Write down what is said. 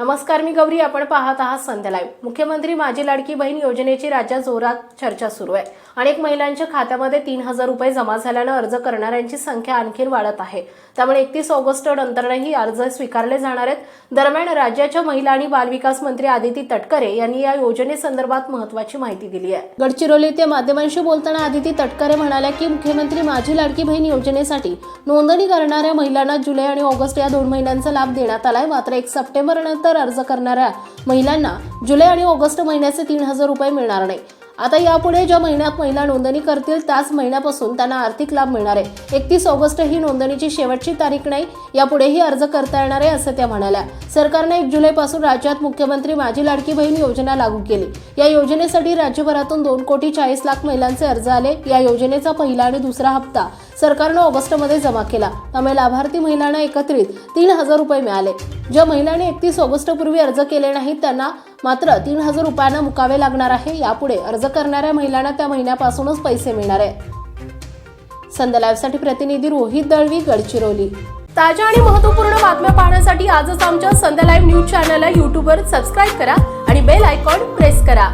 नमस्कार मी गौरी. आपण पाहत आहात संध्या लाईव्ह. मुख्यमंत्री माझी लाडकी बहीण योजनेची राज्यात जोरात चर्चा सुरू आहे. अनेक महिलांच्या खात्यामध्ये तीन हजार रुपये जमा झाल्यानं अर्ज करणाऱ्यांची संख्या आणखी वाढत आहे. त्यामुळे एकतीस ऑगस्ट नंतरही अर्ज स्वीकारले जाणार आहेत. दरम्यान राज्याच्या महिला आणि बालविकास मंत्री आदिती तटकरे यांनी या योजनेसंदर्भात महत्वाची माहिती दिली आहे. गडचिरोली ते माध्यमांशी बोलताना आदिती तटकरे म्हणाल्या की मुख्यमंत्री माझी लाडकी बहीण योजनेसाठी नोंदणी करणाऱ्या महिलांना जुलै आणि ऑगस्ट या दोन महिन्यांचा लाभ देण्यात आलाय. मात्र एक सप्टेंबर नंतर अर्ज करणाऱ्या महिलांना जुलै आणि ऑगस्ट महिन्याचे तीन हजार रुपये मिळणार नाही. आता यापुढे ज्या महिन्यात महिला नोंदणी करतील त्याच महिन्यापासून त्यांना आर्थिक लाभ मिळणार आहे. एकतीस ऑगस्ट ही नोंदणीची शेवटची तारीख नाही यापुढेही अर्ज करता येणार आहे असं त्या म्हणाल्या. सरकारने एक जुलैपासून राज्यात मुख्यमंत्री माझी लाडकी बहीण योजना लागू केली. या योजनेसाठी राज्यभरातून दोन कोटी चाळीस लाख महिलांचे अर्ज आले. या योजनेचा पहिला आणि दुसरा हप्ता सरकारनं ऑगस्टमध्ये जमा केला. त्यामुळे लाभार्थी महिलांना एकत्रित तीन हजार रुपये मिळाले. ज्या महिलांनी एकतीस ऑगस्टपूर्वी अर्ज केले नाहीत त्यांना मात्र तीन हजार रुपयांना मुकावे लागणार आहे. यापुढे अर्ज करणाऱ्या महिलांना त्या महिन्यापासूनच पैसे मिळणार आहे संध्या लाईव्हसाठी प्रतिनिधी रोहित दळवी गडचिरोली. ताज्या आणि महत्त्वपूर्ण बातम्या पाहण्यासाठी आजच आमच्या संध्या लाईव्ह न्यूज चॅनलला यूट्यूबवर सबस्क्राईब करा आणि बेल आयकॉन प्रेस करा.